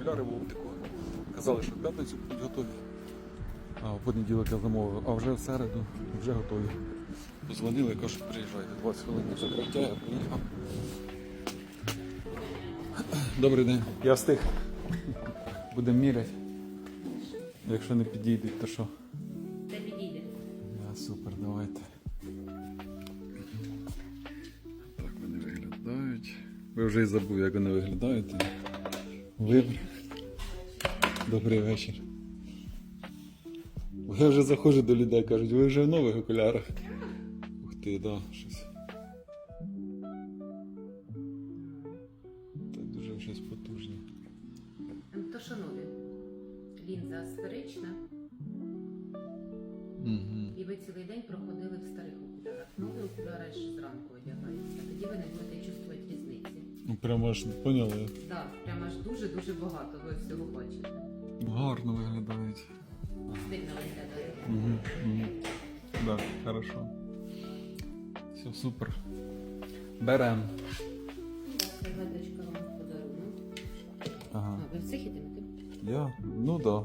окуляри в оптику. Казали, що в п'ятницю будуть готові. А в понеділок я замовив, а вже в середу вже готові. Позвонили, кажуть, приїжджайте 20 хвилин на закриття, я приїхав. Добрий день. Я встиг. Будемо міряти. Якщо не підійдуть, то що? Це підійде. Я супер, давайте. Так вони виглядають. Ви вже і забув, як вони виглядають. Вибір. Добрий вечір. Я вже заходжу до людей, кажуть, ви вже в нових окулярах. Ух ти, да, щось. Так дуже щось потужне. То нові? Лінза сферична, Угу. і ви цілий день проходили в старих окулярах. Нові окуляри ще зранку Ну прямо аж поняли. Так, прямо аж дуже-дуже багато ви всього бачите. Гарно виглядають. Стильно виглядає. Угу, угу. Да, хорошо. Все супер. Берем. Серветочка вам в подарунок. Ага. А, ви в цих ідете? Я? Ну да.